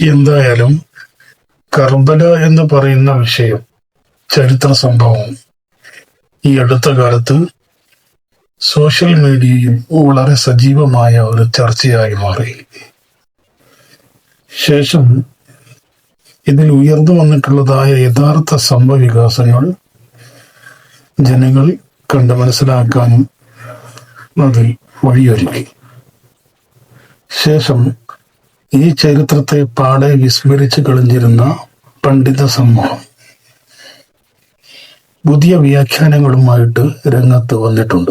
എന്തായാലും കർബല എന്ന് പറയുന്ന വിഷയം ചരിത്ര സംഭവം ഈ അടുത്ത കാലത്ത് സോഷ്യൽ മീഡിയയിൽ വളരെ സജീവമായ ഒരു ചർച്ചയായി മാറി. ശേഷം ഇതിൽ ഉയർന്നു വന്നിട്ടുള്ളതായ യഥാർത്ഥ സംഭവവികാസങ്ങൾ ജനങ്ങൾ കണ്ട് മനസ്സിലാക്കാനും അതിൽ വഴിയൊരുക്കി. ശേഷം ഈ ചരിത്രത്തെ പാടെ വിസ്മരിച്ചു കളഞ്ഞിരുന്ന പണ്ഡിത സമൂഹം. പുതിയ വ്യാഖ്യാനങ്ങളുമായിട്ട് രംഗത്ത് വന്നിട്ടുണ്ട്.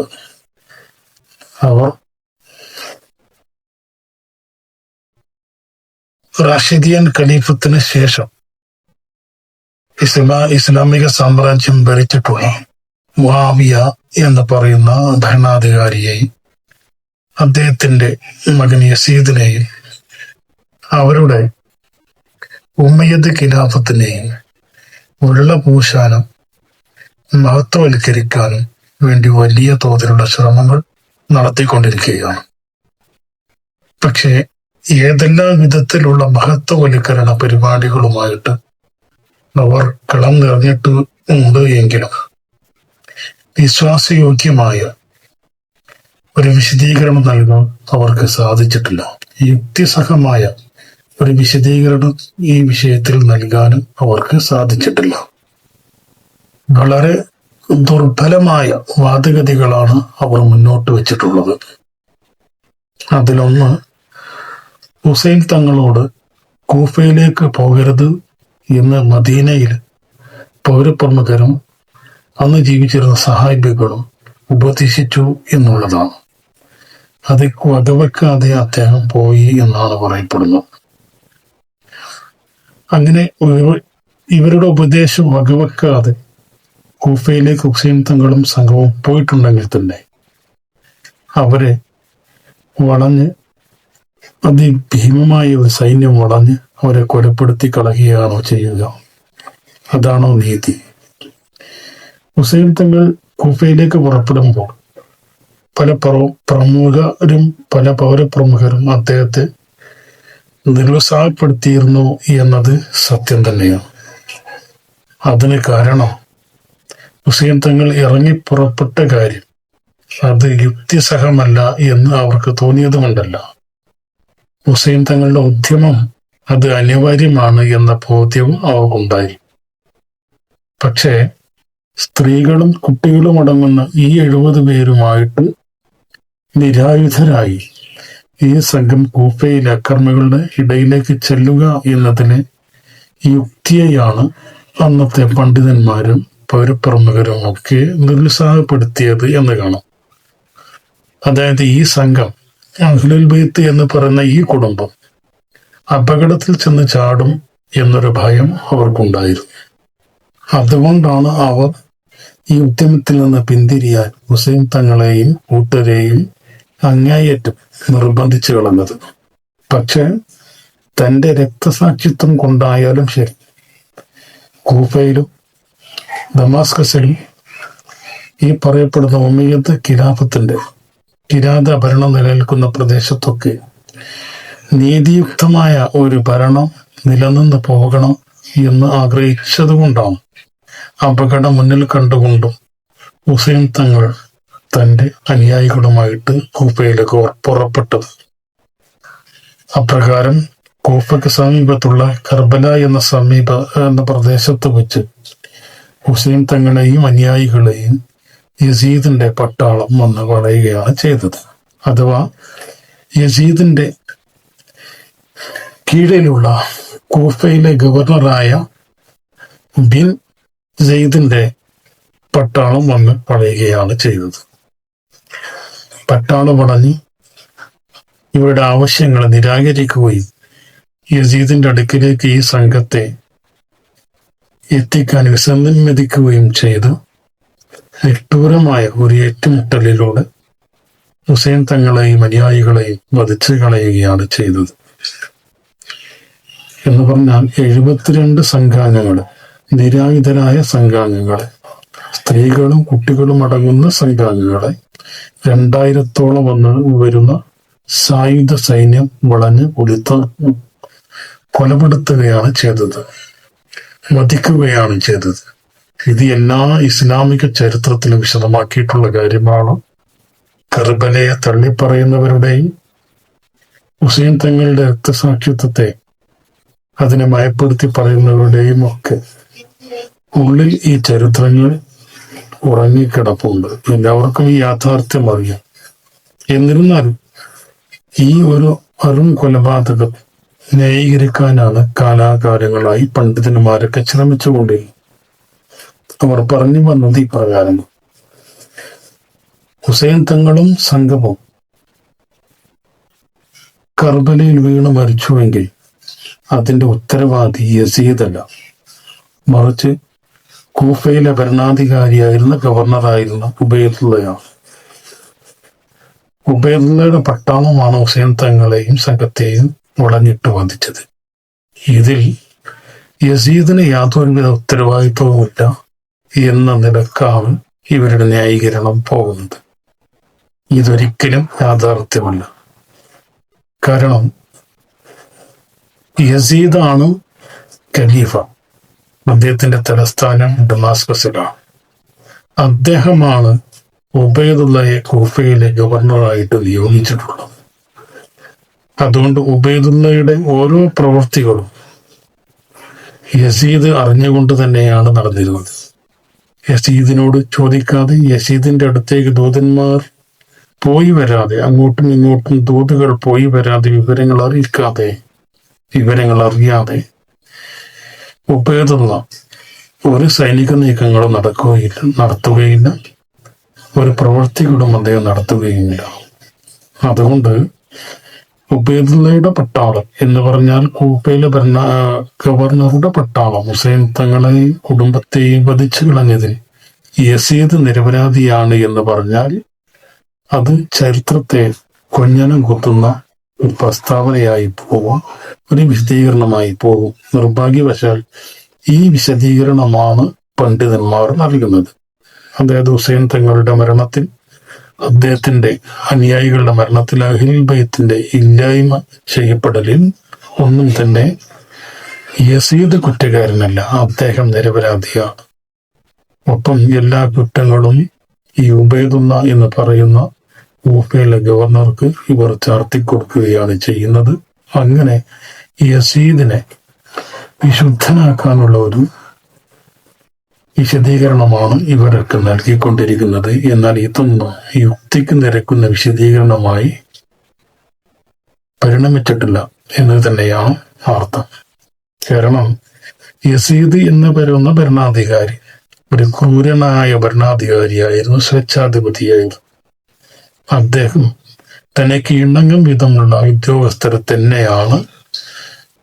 അവർ റാഷിദിയൻ ഖലീഫത്തിന് ശേഷം ഇസ്ലാ ഇസ്ലാമിക സാമ്രാജ്യം ഭരിച്ചിട്ടുള്ള മുആവിയ എന്ന് പറയുന്ന ഭരണാധികാരിയെയും അദ്ദേഹത്തിന്റെ മകൻ യസീദിനെയും അവരുടെ ഉമ്മയദ് ഖിലാഫത്തിനെ ഉള്ള പൂശാനും മഹത്വവൽക്കരിക്കാനും വേണ്ടി വലിയ തോതിലുള്ള ശ്രമങ്ങൾ നടത്തിക്കൊണ്ടിരിക്കുകയാണ്. പക്ഷേ ഏതെല്ലാം വിധത്തിലുള്ള മഹത്വവൽക്കരണ പരിപാടികളുമായിട്ട് അവർ കളം നിറഞ്ഞിട്ട് ഉണ്ട് എങ്കിലും വിശ്വാസയോഗ്യമായ ഒരു വിശദീകരണം നൽകാൻ അവർക്ക് സാധിച്ചിട്ടില്ല. യുക്തിസഹമായ ഒരു വിശദീകരണം ഈ വിഷയത്തിൽ നൽകാനും അവർക്ക് സാധിച്ചിട്ടില്ല. വളരെ ദുർബലമായ വാദഗതികളാണ് അവർ മുന്നോട്ട് വെച്ചിട്ടുള്ളത്. അതിലൊന്ന് ഹുസൈൻ തങ്ങളോട് കൂഫയിലേക്ക് പോകരുത് എന്ന് മദീനയിൽ പൗരപ്രമുഖരും അന്ന് ജീവിച്ചിരുന്ന സഹായിബികളും ഉപദേശിച്ചു എന്നുള്ളതാണ്. അത് വകവെക്കാതെ അദ്ദേഹം പോയി എന്നാണ് പറയപ്പെടുന്നത്. അങ്ങനെ ഇവരുടെ ഉപദേശം വകവെക്കാതെ കൂഫയിലേക്ക് ഹുസൈൻ തങ്ങളും സംഘവും പോയിട്ടുണ്ടെങ്കിൽ തന്നെ അവരെ വളഞ്ഞ് അതിഭീമമായ ഒരു സൈന്യം വളഞ്ഞ് അവരെ കൊലപ്പെടുത്തി കളയുകയാണോ ചെയ്യുക? അതാണോ നീതി? ഹുസൈൻ തങ്ങൾ കൂഫയിലേക്ക് പുറപ്പെടുമ്പോൾ പല പ്രമുഖരും പല പൗരപ്രമുഖരും അദ്ദേഹത്തെ നിരുത്സാഹപ്പെടുത്തിയിരുന്നു എന്നത് സത്യം തന്നെയാണ്. അതിന് കാരണം ഹുസൈൻ തങ്ങൾ ഇറങ്ങിപ്പുറപ്പെട്ട കാര്യം. അത് യുക്തിസഹമല്ല എന്ന് അവർക്ക് തോന്നിയതുകൊണ്ടല്ല. ഹുസൈൻ തങ്ങളുടെ ഉദ്യമം അത് അനിവാര്യമാണ് എന്ന ബോധ്യവും അവർക്കുണ്ടായി പക്ഷേ സ്ത്രീകളും കുട്ടികളും അടങ്ങുന്ന ഈ എഴുപത് പേരുമായിട്ട് നിരായുധരായി. ഈ സംഘം കൂഫയിൽ അക്രമികളുടെ ഇടയിലേക്ക് ചെല്ലുക എന്നതിന് യുക്തിയെയാണ് അന്നത്തെ പണ്ഡിതന്മാരും പൗരപ്രമുഖരും ഒക്കെ നിരുത്സാഹപ്പെടുത്തിയത് എന്ന് കാണാം. അതായത് ഈ സംഘം അഹ്ലുൽ ബൈത്ത് എന്ന് പറയുന്ന ഈ കുടുംബം അപകടത്തിൽ ചെന്ന് ചാടും എന്നൊരു ഭയം അവർക്കുണ്ടായിരുന്നു. അതുകൊണ്ടാണ് അവർ ഈ ഉദ്യമത്തിൽ നിന്ന് പിന്തിരിയാൻ ഹുസൈൻ തങ്ങളെയും കൂട്ടരെയും അങ്ങേയറ്റം നിർബന്ധിച്ചു കളഞ്ഞത്. പക്ഷെ തന്റെ രക്തസാക്ഷിത്വം കൊണ്ടായാലും ശരി. കൂഫയിലും ദമാസ്കസിലും ഈ പറയപ്പെടുന്ന ഉമയ്യത്ത് കിരാഫത്തിന്റെ കിരാത ഭരണം നിലനിൽക്കുന്ന പ്രദേശത്തൊക്കെ നീതിയുക്തമായ ഒരു ഭരണം നിലനിന്ന് പോകണം എന്ന് ആഗ്രഹിച്ചതുകൊണ്ടാണ് അപകടം മുന്നിൽ കണ്ടുകൊണ്ടും ഹുസൈൻ തങ്ങൾ തന്റെ അനുയായികളുമായിട്ട് കൂഫയിലേക്ക് പുറപ്പെട്ടത്. അപ്രകാരം കൂഫയ്ക്ക് സമീപത്തുള്ള കർബല എന്ന സമീപ എന്ന പ്രദേശത്ത് വെച്ച് ഹുസൈൻ തങ്ങളെയും അനുയായികളെയും യസീദിന്റെ പട്ടാളം വന്ന് വളയുകയാണ് ചെയ്തത്. അഥവാ യസീദിന്റെ കീഴിലുള്ള കൂഫയിലെ ഗവർണറായ ബിൻ സെയ്ദിന്റെ പട്ടാളം വന്ന് വളയുകയാണ് ചെയ്തത്. പട്ടാളം വളഞ്ഞ് ഇവരുടെ ആവശ്യങ്ങൾ നിരാകരിക്കുകയും യസീദിന്റെ അടുക്കിലേക്ക് ഈ സംഘത്തെ എത്തിക്കാൻ വിസമ്മതിക്കുകയും ചെയ്തു. നിഷ്ഠൂരമായ ഒരു ഏറ്റുമുട്ടലിലൂടെ ഹുസൈൻ തങ്ങളെയും അനുയായികളെയും വധിച്ചു കളയുകയാണ് ചെയ്തത്. എന്ന് പറഞ്ഞാൽ എഴുപത്തിരണ്ട് സംഘാംഗങ്ങൾ നിരായുധരായ സംഘാംഗങ്ങളെ സ്ത്രീകളും കുട്ടികളും അടങ്ങുന്ന സംഘാംഗങ്ങളെ രണ്ടായിരത്തോളം വന്ന് വരുന്ന സായുധ സൈന്യം വളഞ്ഞ് ഒളിത്ത് കൊലപ്പെടുത്തുകയാണ് ചെയ്തത്. വധിക്കുകയാണ് ചെയ്തത്. ഇത് എല്ലാ ഇസ്ലാമിക ചരിത്രത്തിലും വിശദമാക്കിയിട്ടുള്ള കാര്യമാണ്. കർബലയെ തള്ളിപ്പറയുന്നവരുടെയും ഹുസൈൻ തങ്ങളുടെ രക്തസാക്ഷിത്വത്തെ അതിനെ മയപ്പെടുത്തി പറയുന്നവരുടെയും ഒക്കെ ഉള്ളിൽ ഈ ചരിത്രങ്ങൾ ഉറങ്ങിക്കിടപ്പുണ്ട്. എല്ലാവർക്കും ഈ യാഥാർത്ഥ്യം അറിയാം. എന്നിരുന്നാലും ഈ ഒരു അറും കൊലപാതകം ന്യായീകരിക്കാനാണ് കാലാകാലങ്ങളായി പണ്ഡിതന്മാരൊക്കെ ശ്രമിച്ചുകൊണ്ടേ അവർ പറഞ്ഞു വന്നത് ഈ പ്രകാരം ഹുസൈൻ തങ്ങളും സംഘവും കർബലയിൽ വീണ് മരിച്ചുവെങ്കിൽ അതിന്റെ ഉത്തരവാദി യസീദല്ല മറിച്ച് കൂഫയിലെ ഭരണാധികാരിയായിരുന്ന ഗവർണറായിരുന്ന ഉബൈദുള്ളയാണ്. ഉബൈദുള്ളയുടെ പട്ടാളമാണ് ഹുസൈൻ തങ്ങളെയും സംഘത്തെയും വളഞ്ഞിട്ട് വധിച്ചത്. ഇതിൽ യസീദിന് യാതൊരുവിധ ഉത്തരവാദിത്വവുമില്ല എന്ന നിലക്കാണ് ഇവരുടെ ന്യായീകരണം പോകുന്നത്. ഇതൊരിക്കലും യാഥാർത്ഥ്യമല്ല. കാരണം യസീദാണ് ഖലീഫ. അദ്ദേഹത്തിന്റെ തലസ്ഥാനം ഡമാസ്കസിലാണ്. അദ്ദേഹമാണ് ഉബൈദുള്ളയെ കൂഫയിലെ ഗവർണറായിട്ട് നിയോഗിച്ചിട്ടുള്ളത്. അതുകൊണ്ട് ഉബൈദുള്ളയുടെ ഓരോ പ്രവൃത്തികളും യസീദ് അറിഞ്ഞുകൊണ്ട് തന്നെയാണ് നടന്നിരുന്നത്. യസീദിനോട് ചോദിക്കാതെ യസീദിന്റെ അടുത്തേക്ക് ദൂതന്മാർ പോയി വരാതെ അങ്ങോട്ടും ഇങ്ങോട്ടും ദൂതുകൾ പോയി വരാതെ വിവരങ്ങൾ അറിയിക്കാതെ വിവരങ്ങൾ അറിയാതെ ഉപേതുള്ള ഒരു സൈനിക നീക്കങ്ങളും നടക്കുകയില്ല നടത്തുകയില്ല. ഒരു പ്രവൃത്തികളും അദ്ദേഹം നടത്തുകയുമില്ല അതുകൊണ്ട് ഉബൈദുള്ളയുടെ പട്ടാളം എന്ന് പറഞ്ഞാൽ കൂപ്പയിലെ ഭരണ ഗവർണറുടെ പട്ടാളം ഹുസൈൻ തങ്ങളെയും കുടുംബത്തെയും വധിച്ചു കളഞ്ഞതിൽ യസീദ് നിരപരാധിയാണ് എന്ന് പറഞ്ഞാൽ അത് ചരിത്രത്തെ കൊഞ്ഞനം കുത്തുന്ന പ്രസ്താവനയായി പോകും ഒരു വിശദീകരണമായി പോകും. നിർഭാഗ്യവശാൽ ഈ വിശദീകരണമാണ് പണ്ഡിതന്മാർ നൽകുന്നത്. അതായത് ഹുസൈൻ തങ്ങളുടെ മരണത്തിൽ അദ്ദേഹത്തിന്റെ അനുയായികളുടെ മരണത്തിൽ അഹിൽ ബൈത്തിന്റെ ഇല്ലായ്മ ചെയ്യപ്പെടലിൽ ഒന്നും തന്നെ യസീദ് കുറ്റക്കാരനല്ല അദ്ദേഹം നിരപരാധിയാണ്. ഒപ്പം എല്ലാ കുറ്റങ്ങളും ഈ ഉബൈദുന്ന എന്ന് പറയുന്ന ഊഫയിലെ ഗവർണർക്ക് ഇവർ ചാർത്തി കൊടുക്കുകയാണ് ചെയ്യുന്നത്. അങ്ങനെ യസീദിനെ വിശുദ്ധനാക്കാനുള്ള ഒരു വിശദീകരണമാണ് ഇവരൊക്കെ നൽകിക്കൊണ്ടിരിക്കുന്നത്. എന്നാൽ ഇതൊന്നും യുക്തിക്ക് നിരക്കുന്ന വിശദീകരണമായി പരിണമിച്ചിട്ടില്ല എന്ന് തന്നെയാണ് അർത്ഥം. കാരണം യസീദ് എന്ന് പറയുന്ന ഭരണാധികാരി ഒരു ക്രൂരനായ ഭരണാധികാരിയായിരുന്നു സ്വേച്ഛാധിപതിയായിരുന്നു. അദ്ദേഹം തനിക്ക് ഇണങ്ങും വിധമുള്ള ഉദ്യോഗസ്ഥർ തന്നെയാണ്.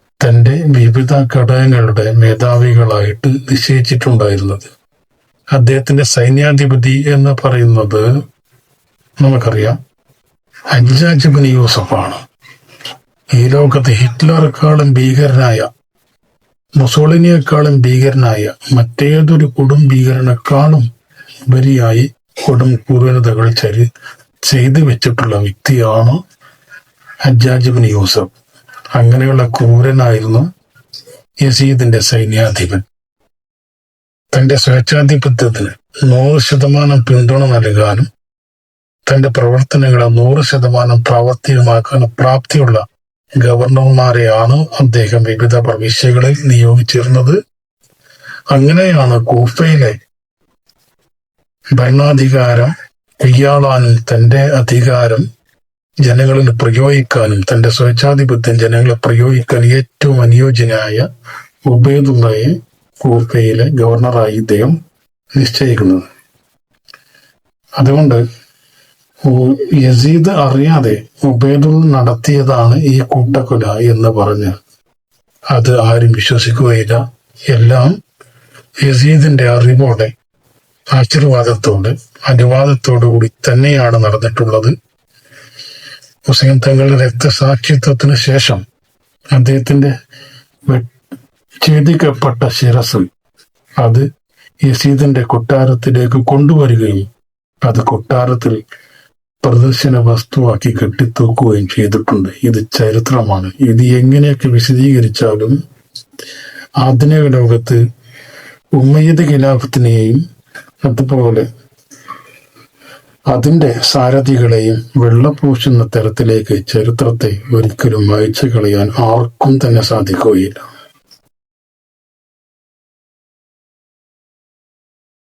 തന്റെ വിവിധ ഘടകങ്ങളുടെ മേധാവികളായിട്ട് നിശ്ചയിച്ചിട്ടുണ്ടായിരുന്നത്. അദ്ദേഹത്തിന്റെ സൈന്യാധിപതി എന്ന് പറയുന്നത് നമുക്കറിയാം. ഹജ്ജാജിബിൻ യൂസഫാണ്. ഈ ലോകത്ത് ഹിറ്റ്ലറെക്കാളും ഭീകരനായ മുസോളിനിയെക്കാളും ഭീകരനായ മറ്റേതൊരു കൊടും ഭീകരനെക്കാളും ഉപരിയായി കൊടും ക്രൂരതകൾ ചരി ചെയ്തു വെച്ചിട്ടുള്ള വ്യക്തിയാണ് ഹജ്ജാജിബിൻ യൂസഫ്. അങ്ങനെയുള്ള ക്രൂരനായിരുന്നു യസീദിന്റെ സൈന്യാധിപൻ. തന്റെ സ്വേച്ഛാധിപത്യത്തിന് നൂറ് ശതമാനം പിന്തുണ നൽകാനും തന്റെ പ്രവർത്തനങ്ങളെ നൂറ് ശതമാനം പ്രാവർത്തികമാക്കാനും പ്രാപ്തിയുള്ള ഗവർണർമാരെയാണ് അദ്ദേഹം വിവിധ പ്രവിശ്യകളിൽ നിയോഗിച്ചിരുന്നത്. അങ്ങനെയാണ് കൂഫയിലെ ഭരണാധികാരം കൈയാളാനും തന്റെ അധികാരം ജനങ്ങളിൽ പ്രയോഗിക്കാനും തന്റെ സ്വേച്ഛാധിപത്യം ജനങ്ങളെ പ്രയോഗിക്കാൻ ഏറ്റവും അനുയോജ്യനായ ഉബൈദുള്ളയെ കൂഫയിലെ ഗവർണറായി ഇദ്ദേഹം നിശ്ചയിക്കുന്നത്. അതുകൊണ്ട് യസീദ് അറിയാതെ ഉബൈദുൾ നടത്തിയതാണ് ഈ കൂട്ടക്കൊല എന്ന് പറഞ്ഞ് അത് ആരും വിശ്വസിക്കുകയില്ല. എല്ലാം യസീദിന്റെ അറിവോടെ ആശീർവാദത്തോടെ അനുവാദത്തോടു കൂടി തന്നെയാണ് നടന്നിട്ടുള്ളത്. ഹുസൈൻ തങ്ങളുടെ രക്തസാക്ഷിത്വത്തിന് ശേഷം അദ്ദേഹത്തിന്റെ ഛേദിക്കപ്പെട്ട ശിരസ് അത് യസീദിന്റെ കൊട്ടാരത്തിലേക്ക് കൊണ്ടുവരികയും അത് കൊട്ടാരത്തിൽ പ്രദർശന വസ്തുവാക്കി കെട്ടിത്തൂക്കുകയും ചെയ്തിട്ടുണ്ട്. ഇത് ചരിത്രമാണ്. ഇത് എങ്ങനെയൊക്കെ വിശദീകരിച്ചാലും ആധുനിക ലോകത്ത് ഉമ്മയ്യദ് ഖിലാഫത്തിനെയും അതുപോലെ അതിന്റെ സാരഥികളെയും വെള്ളപൂശുന്ന തരത്തിലേക്ക് ചരിത്രത്തെ ഒരിക്കലും വായിച്ചു കളയാൻ ആർക്കും തന്നെ സാധിക്കുകയില്ല.